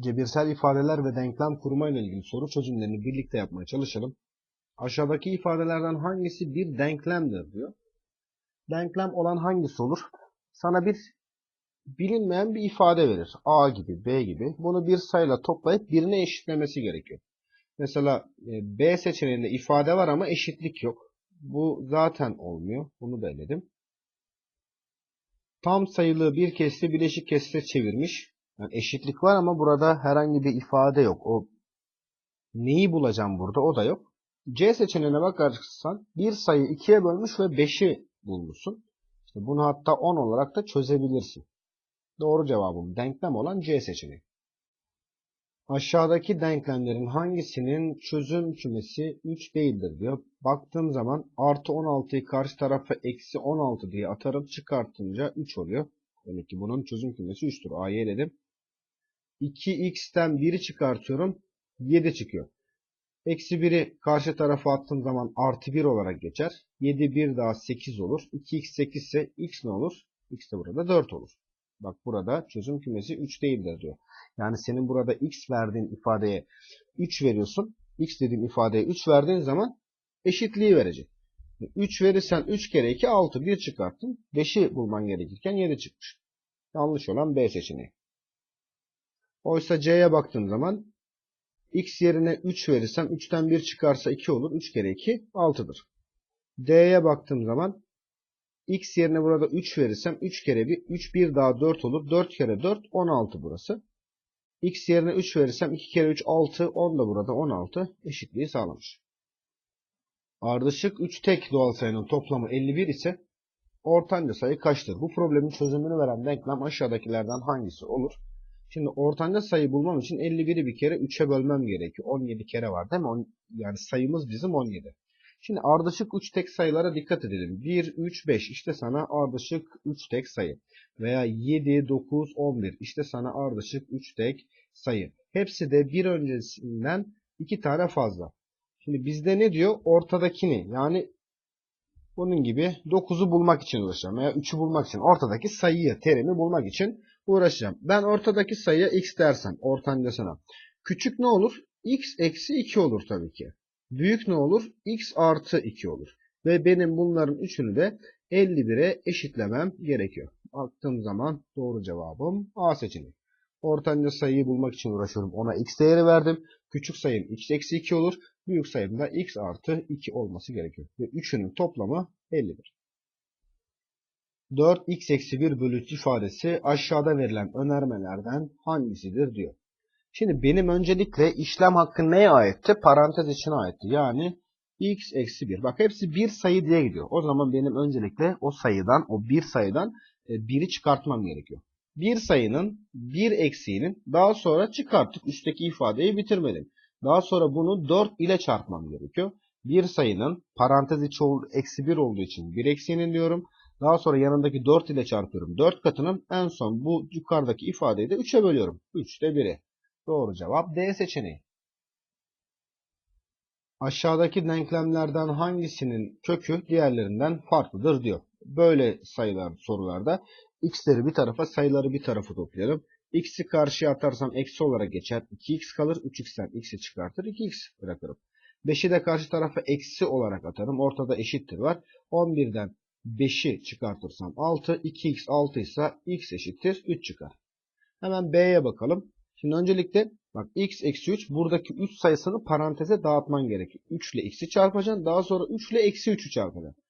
cebirsel ifadeler ve denklem kurma ile ilgili soru çözümlerini birlikte yapmaya çalışalım. Aşağıdaki ifadelerden hangisi bir denklemdir diyor. Denklem olan hangisi olur? Sana bir bilinmeyen bir ifade verir. A gibi, B gibi. Bunu bir sayıyla toplayıp birine eşitlemesi gerekiyor. Mesela e, B seçeneğinde ifade var ama eşitlik yok. Bu zaten olmuyor. Bunu da eledim. Tam sayılı bir kesri bileşik kesre çevirmiş. Yani eşitlik var ama burada herhangi bir ifade yok. O neyi bulacağım burada? O da yok. C seçeneğine bakarsan bir sayı ikiye bölmüş ve 5'i bulmuşsun. İşte bunu hatta 10 olarak da çözebilirsin. Doğru cevabım denklem olan C seçeneği. Aşağıdaki denklemlerin hangisinin çözüm kümesi 3 değildir diyor. Baktığım zaman artı 16'yı karşı tarafa eksi 16 diye atarım çıkartınca 3 oluyor. Demek ki bunun çözüm kümesi 3'tür. A'yı eledim. 2x'ten 1'i çıkartıyorum. 7 çıkıyor. Eksi 1'i karşı tarafa attığım zaman artı 1 olarak geçer. 7 1 daha 8 olur. 2x 8 ise x ne olur? x de burada 4 olur. Bak burada çözüm kümesi 3 değildir diyor. Yani senin burada x verdiğin ifadeye 3 veriyorsun. x dediğim ifadeye 3 verdiğin zaman eşitliği verecek. 3 verirsen 3 kere 2 6 1 çıkarttın. 5'i bulman gerekirken 7 çıkmış. Yanlış olan B seçeneği. Oysa C'ye baktığım zaman x yerine 3 verirsem 3'ten 1 çıkarsa 2 olur. 3 kere 2 6'dır. D'ye baktığım zaman x yerine burada 3 verirsem 3 kere 1 3 1 daha 4 olur. 4 kere 4 16 burası. x yerine 3 verirsem 2 kere 3 6 10 da burada 16 eşitliği sağlamış. Ardışık 3 tek doğal sayının toplamı 51 ise ortanca sayı kaçtır? Bu problemin çözümünü veren denklem aşağıdakilerden hangisi olur? Şimdi ortanca sayı bulmam için 51'i bir kere 3'e bölmem gerekiyor. 17 kere var değil mi? Yani sayımız bizim 17. Şimdi ardışık 3 tek sayılara dikkat edelim. 1, 3, 5 işte sana ardışık 3 tek sayı. Veya 7, 9, 11 işte sana ardışık 3 tek sayı. Hepsi de bir öncesinden 2 tane fazla. Şimdi bizde ne diyor? Ortadakini yani bunun gibi 9'u bulmak için uğraşacağım veya 3'ü bulmak için ortadaki sayıyı, terimi bulmak için uğraşacağım. Ben ortadaki sayıya x dersem ortancasına. Küçük ne olur? x eksi 2 olur tabii ki. Büyük ne olur? x artı 2 olur. Ve benim bunların üçünü de 51'e eşitlemem gerekiyor. Baktığım zaman doğru cevabım A seçeneği. Ortanca sayıyı bulmak için uğraşıyorum. Ona x değeri verdim. Küçük sayım x eksi 2 olur. Büyük sayım da x artı 2 olması gerekiyor. Ve üçünün toplamı 50'dir. 4x eksi 1 bölü 3 ifadesi aşağıda verilen önermelerden hangisidir diyor. Şimdi benim öncelikle işlem hakkı neye aitti? Parantez içine aitti. Yani x eksi 1. Bak hepsi bir sayı diye gidiyor. O zaman benim öncelikle o sayıdan, o bir sayıdan 1'i çıkartmam gerekiyor. Bir sayının bir eksiğinin daha sonra çıkarttık. Üstteki ifadeyi bitirmedim. Daha sonra bunu 4 ile çarpmam gerekiyor. Bir sayının parantez içi eksi 1 olduğu için bir eksiğinin diyorum. Daha sonra yanındaki 4 ile çarpıyorum. 4 katının en son bu yukarıdaki ifadeyi de 3'e bölüyorum. 3'te 1'e. Doğru cevap D seçeneği. Aşağıdaki denklemlerden hangisinin kökü diğerlerinden farklıdır diyor. Böyle sayılar sorularda x'leri bir tarafa sayıları bir tarafa toplayalım. x'i karşıya atarsam eksi olarak geçer. 2x kalır. 3x'ten x'i çıkartır. 2x bırakırım. 5'i de karşı tarafa eksi olarak atarım. Ortada eşittir var. 11'den 5'i çıkartırsam 6. 2x 6 ise x eşittir 3 çıkar. Hemen B'ye bakalım. Şimdi öncelikle bak x eksi 3 buradaki 3 sayısını paranteze dağıtman gerekiyor. 3 ile x'i çarpacaksın. Daha sonra 3 ile eksi 3'ü çarpacaksın.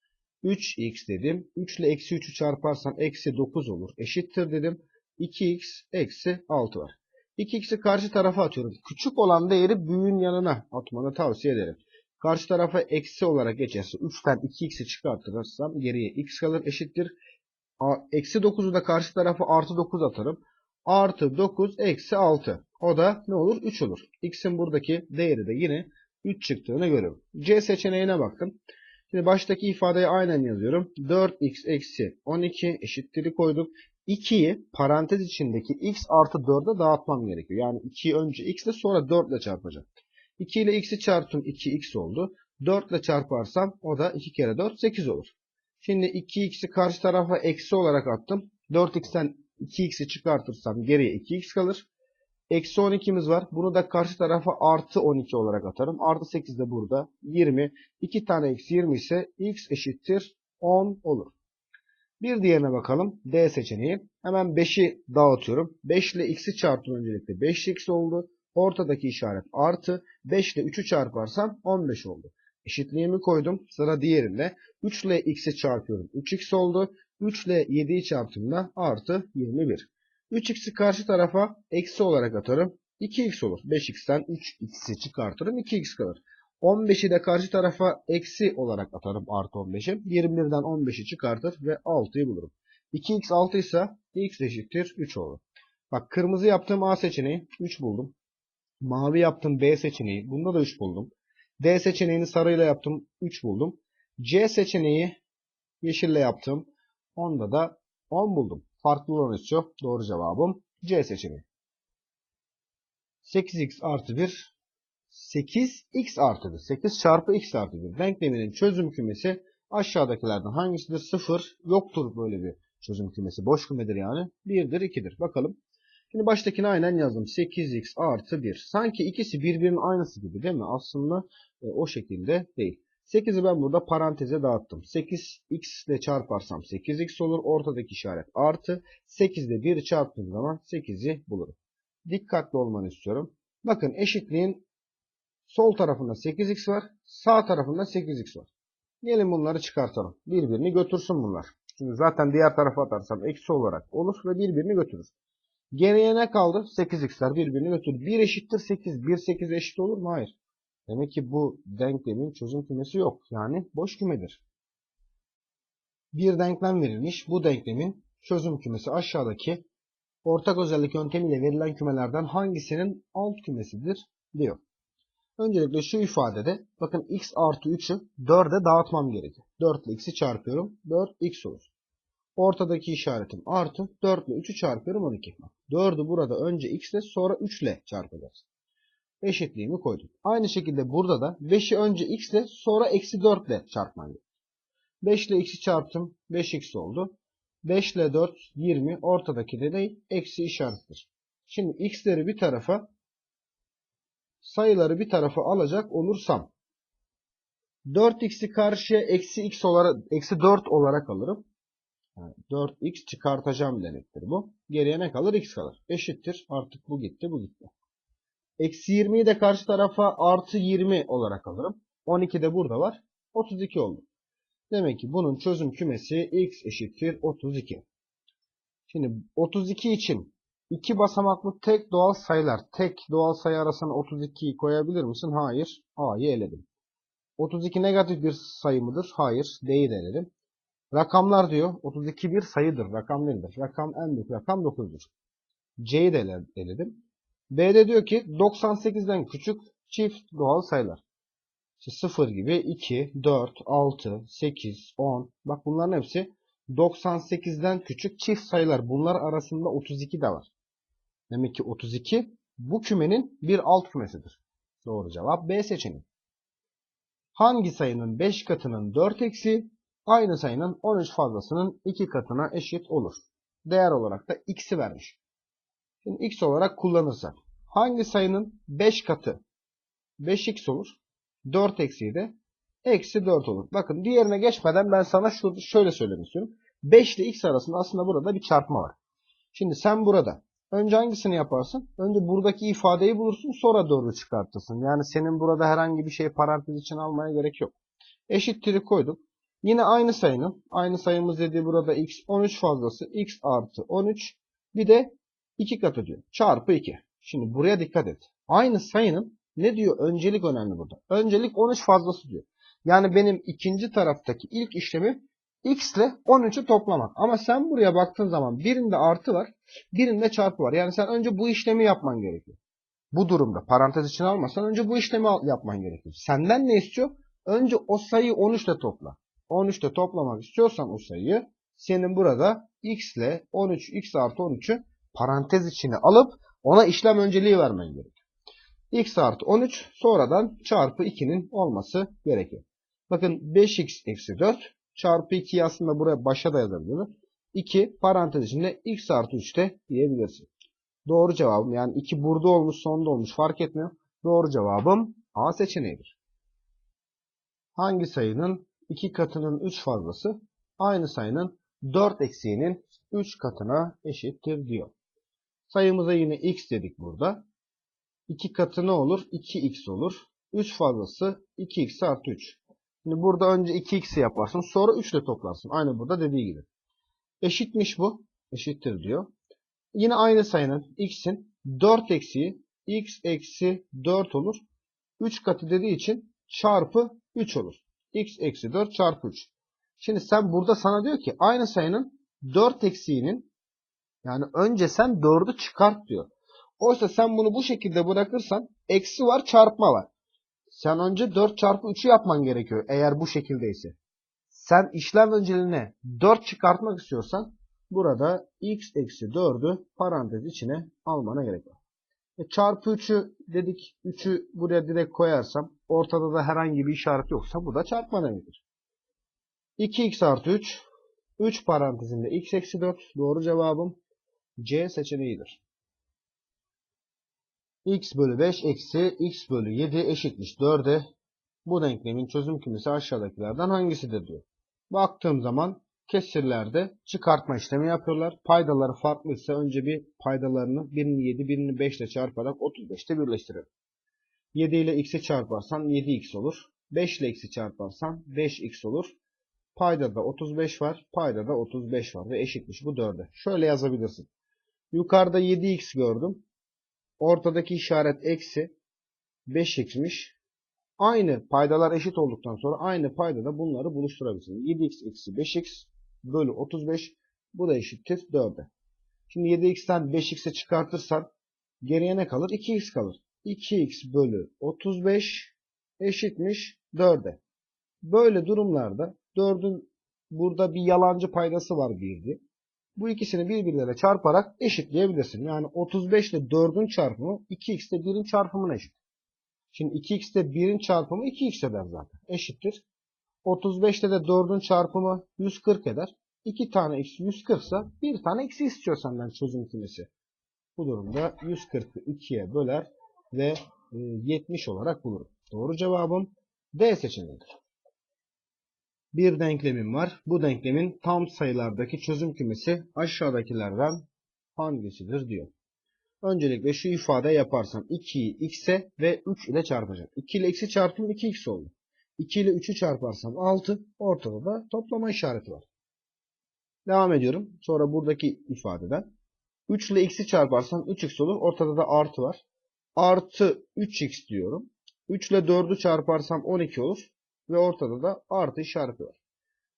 3x dedim. 3 ile eksi 3'ü çarparsam eksi 9 olur. Eşittir dedim. 2x eksi 6 var. 2x'i karşı tarafa atıyorum. Küçük olan değeri büyüğün yanına atmanı tavsiye ederim. Karşı tarafa eksi olarak geçerse 3'ten 2x'i çıkartırsam geriye x kalır eşittir. Eksi 9'u da karşı tarafa artı 9 atarım. Artı 9 eksi 6. O da ne olur? 3 olur. X'in buradaki değeri de yine 3 çıktığını görüyorum. C seçeneğine baktım. Şimdi baştaki ifadeyi aynen yazıyorum. 4x eksi 12 eşittir'i koyduk. 2'yi parantez içindeki x artı 4'e dağıtmam gerekiyor. Yani 2'yi önce x ile sonra 4 ile çarpacağım. 2 ile x'i çarptım 2x oldu. 4 ile çarparsam o da 2 kere 4 8 olur. Şimdi 2x'i karşı tarafa eksi olarak attım. 4x'ten 2x'i çıkartırsam geriye 2x kalır. Eksi 12'miz var. Bunu da karşı tarafa artı 12 olarak atarım. Artı 8 de burada. 20. 2 tane eksi 20 ise x eşittir 10 olur. Bir diğerine bakalım. D seçeneği. Hemen 5'i dağıtıyorum. 5 ile x'i çarptım öncelikle. 5x oldu. Ortadaki işaret artı. 5 ile 3'ü çarparsam 15 oldu. Eşitliğimi koydum. Sıra diğerinde. 3 ile x'i çarpıyorum. 3x oldu. 3 ile 7'yi çarptığımda artı 21. 3x'i karşı tarafa eksi olarak atarım. 2x olur. 5x'ten 3x'i çıkartırım. 2x kalır. 15'i de karşı tarafa eksi olarak atarım artı 15'i. 21'den 15'i çıkartır ve 6'yı bulurum. 2x 6 ise x eşittir 3 olur. Bak kırmızı yaptığım A seçeneği 3 buldum. Mavi yaptığım B seçeneği bunda da 3 buldum. D seçeneğini sarıyla yaptım 3 buldum. C seçeneği yeşille yaptım. Onda da 10 buldum. Farklı olan istiyor. Doğru cevabım C seçeneği. 8x artı 1 8x artı 1. 8 çarpı x artı 1. Denkleminin çözüm kümesi aşağıdakilerden hangisidir? 0 yoktur böyle bir çözüm kümesi. Boş kümedir yani. 1'dir 2'dir. Bakalım. Şimdi baştakini aynen yazdım. 8x artı 1. Sanki ikisi birbirinin aynısı gibi değil mi? Aslında e, o şekilde değil. 8'i ben burada paranteze dağıttım. 8x ile çarparsam 8x olur. Ortadaki işaret artı. 8 ile 1'i çarptığım zaman 8'i bulurum. Dikkatli olmanı istiyorum. Bakın eşitliğin sol tarafında 8x var. Sağ tarafında 8x var. Gelin bunları çıkartalım. Birbirini götürsün bunlar. Şimdi zaten diğer tarafa atarsam eksi olarak olur ve birbirini götürür. Geriye ne kaldı? 8x'ler birbirini götürür. 1 eşittir 8. 1 8 eşit olur mu? Hayır. Demek ki bu denklemin çözüm kümesi yok. Yani boş kümedir. Bir denklem verilmiş. Bu denklemin çözüm kümesi aşağıdaki ortak özellik yöntemiyle verilen kümelerden hangisinin alt kümesidir diyor. Öncelikle şu ifadede bakın x artı 3'ü 4'e dağıtmam gerekiyor. 4 ile x'i çarpıyorum. 4x olur. Ortadaki işaretim artı. 4 ile 3'ü çarpıyorum 12. 4'ü burada önce x ile sonra 3 ile çarpacağız. Eşitliğimi koydum. Aynı şekilde burada da 5'i önce x ile sonra eksi 4 ile çarpmam gerekiyor. 5 ile x'i çarptım. 5x oldu. 5 ile 4 20. Ortadaki de ne? Eksi işarettir. Şimdi x'leri bir tarafa sayıları bir tarafa alacak olursam 4x'i karşıya eksi x olarak eksi 4 olarak alırım. Yani 4x çıkartacağım demektir bu. Geriye ne kalır? x kalır. Eşittir. Artık bu gitti bu gitti. Eksi 20'yi de karşı tarafa artı 20 olarak alırım. 12 de burada var. 32 oldu. Demek ki bunun çözüm kümesi x eşittir 32. Şimdi 32 için iki basamaklı tek doğal sayılar. Tek doğal sayı arasına 32'yi koyabilir misin? Hayır. A'yı eledim. 32 negatif bir sayı mıdır? Hayır. D'yi de eledim. Rakamlar diyor. 32 bir sayıdır. Rakam nedir? Rakam en büyük rakam 9'dur. C'yi de eledim. B'de diyor ki 98'den küçük çift doğal sayılar. İşte 0 gibi 2, 4, 6, 8, 10. Bak bunların hepsi 98'den küçük çift sayılar. Bunlar arasında 32 de var. Demek ki 32 bu kümenin bir alt kümesidir. Doğru cevap B seçeneği. Hangi sayının 5 katının 4 eksi aynı sayının 13 fazlasının 2 katına eşit olur? Değer olarak da x'i vermiş. Şimdi x olarak kullanırsak hangi sayının 5 katı 5x olur? 4 eksiği de eksi 4 olur. Bakın diğerine geçmeden ben sana şurada şöyle söylemek istiyorum. 5 ile x arasında aslında burada bir çarpma var. Şimdi sen burada önce hangisini yaparsın? Önce buradaki ifadeyi bulursun sonra doğru çıkartırsın. Yani senin burada herhangi bir şey parantez için almaya gerek yok. Eşittir'i koyduk. Yine aynı sayının, aynı sayımız dediği burada x 13 fazlası x artı 13 bir de 2 katı diyor. Çarpı 2. Şimdi buraya dikkat et. Aynı sayının ne diyor? Öncelik önemli burada. Öncelik 13 fazlası diyor. Yani benim ikinci taraftaki ilk işlemi x ile 13'ü toplamak. Ama sen buraya baktığın zaman birinde artı var, birinde çarpı var. Yani sen önce bu işlemi yapman gerekiyor. Bu durumda parantez için almasan önce bu işlemi yapman gerekiyor. Senden ne istiyor? Önce o sayıyı 13 ile topla. 13 ile toplamak istiyorsan o sayıyı senin burada x ile 13 x artı 13'ü parantez içine alıp ona işlem önceliği vermen gerekiyor. x artı 13 sonradan çarpı 2'nin olması gerekiyor. Bakın 5x eksi 4 çarpı 2'yi aslında buraya başa da yazabiliriz. 2 parantez içinde x artı 3'te diyebilirsin. Doğru cevabım yani 2 burada olmuş sonda olmuş fark etmiyor. Doğru cevabım A seçeneğidir. Hangi sayının 2 katının 3 fazlası aynı sayının 4 eksiğinin 3 katına eşittir diyor. Sayımıza yine x dedik burada. 2 katı ne olur? 2x olur. 3 fazlası 2x artı 3. Şimdi burada önce 2x'i yaparsın sonra 3 ile toplarsın. Aynı burada dediği gibi. Eşitmiş bu. Eşittir diyor. Yine aynı sayının x'in 4 eksiği x eksi 4 olur. 3 katı dediği için çarpı 3 olur. X eksi 4 çarpı 3. Şimdi sen burada sana diyor ki aynı sayının 4 eksiğinin yani önce sen 4'ü çıkart diyor. Oysa sen bunu bu şekilde bırakırsan eksi var çarpma var. Sen önce 4 çarpı 3'ü yapman gerekiyor eğer bu şekildeyse. Sen işlem önceliğine 4 çıkartmak istiyorsan burada x eksi 4'ü parantez içine almana gerek var. E, çarpı 3'ü dedik 3'ü buraya direkt koyarsam ortada da herhangi bir işaret yoksa bu da çarpma demektir. 2x artı 3 3 parantezinde x eksi 4 doğru cevabım C seçeneğidir. x bölü 5 eksi x bölü 7 eşitmiş 4'e. Bu denklemin çözüm kümesi aşağıdakilerden hangisidir diyor. Baktığım zaman kesirlerde çıkartma işlemi yapıyorlar. Paydaları farklıysa önce bir paydalarını birini 7 birini 5 ile çarparak 35'te birleştirelim. 7 ile x'i çarparsan 7x olur. 5 ile x'i çarparsan 5x olur. Payda da 35 var. Payda da 35 var ve eşitmiş bu 4'e. Şöyle yazabilirsin. Yukarıda 7x gördüm. Ortadaki işaret eksi 5x'miş. Aynı paydalar eşit olduktan sonra aynı paydada bunları buluşturabilirsin. 7x eksi 5x bölü 35 bu da eşittir 4'e. Şimdi 7x'ten 5x'e çıkartırsan geriye ne kalır? 2x kalır. 2x bölü 35 eşitmiş 4'e. Böyle durumlarda 4'ün burada bir yalancı paydası var birdi. Bu ikisini birbirleriyle çarparak eşitleyebilirsin. Yani 35 ile 4'ün çarpımı 2x ile 1'in çarpımına eşit. Şimdi 2x ile 1'in çarpımı 2x eder zaten. Eşittir. 35 ile de 4'ün çarpımı 140 eder. 2 tane x 140 ise 1 tane x'i istiyor senden çözüm kümesi. Bu durumda 140'ı 2'ye böler ve 70 olarak bulurum. Doğru cevabım D seçeneğidir. Bir denklemim var. Bu denklemin tam sayılardaki çözüm kümesi aşağıdakilerden hangisidir diyor. Öncelikle şu ifade yaparsam 2'yi x'e ve 3 ile çarpacağım. 2 ile x'i çarptım 2x oldu. 2 ile 3'ü çarparsam 6. Ortada da toplama işareti var. Devam ediyorum. Sonra buradaki ifadeden. 3 ile x'i çarparsam 3x olur. Ortada da artı var. Artı 3x diyorum. 3 ile 4'ü çarparsam 12 olur. Ve ortada da artı işareti var.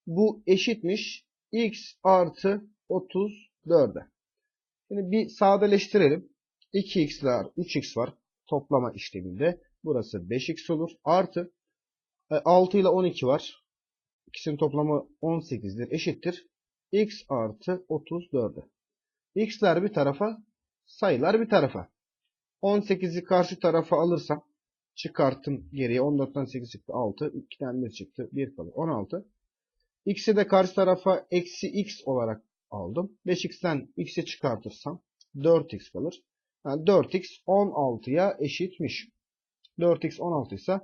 Bu eşitmiş x artı 34'e. Şimdi bir sadeleştirelim. 2x'ler 3x var toplama işleminde. Burası 5x olur. Artı 6 ile 12 var. İkisinin toplamı 18'dir. Eşittir. x artı 34'e. x'ler bir tarafa sayılar bir tarafa. 18'i karşı tarafa alırsam çıkarttım geriye. 14'ten 8 çıktı 6. 2'den 1 çıktı. 1 kalır. 16. X'i de karşı tarafa eksi x olarak aldım. 5x'ten x'i çıkartırsam 4x kalır. Yani 4x 16'ya eşitmiş. 4x 16 ise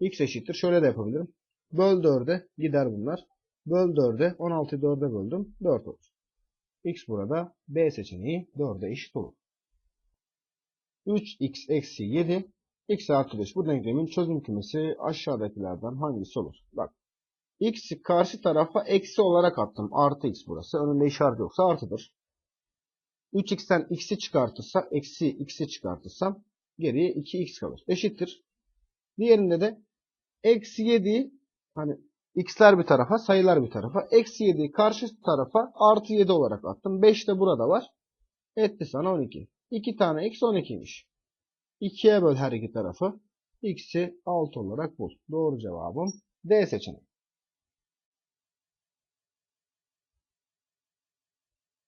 x eşittir. Şöyle de yapabilirim. Böl 4'e gider bunlar. Böl 4'e 16'yı 4'e böldüm. 4 olur. x burada B seçeneği 4'e eşit olur. 3x eksi 7 x artı 5 bu denklemin çözüm kümesi aşağıdakilerden hangisi olur? Bak x'i karşı tarafa eksi olarak attım. Artı x burası. Önünde işaret yoksa artıdır. 3x'ten x'i çıkartırsa eksi x'i çıkartırsam geriye 2x kalır. Eşittir. Diğerinde de eksi 7 hani x'ler bir tarafa sayılar bir tarafa. Eksi 7'yi karşı tarafa artı 7 olarak attım. 5 de burada var. Etti sana 12. 2 tane x 12'ymiş. 2'ye böl her iki tarafı. x'i 6 olarak bul. Doğru cevabım D seçeneği.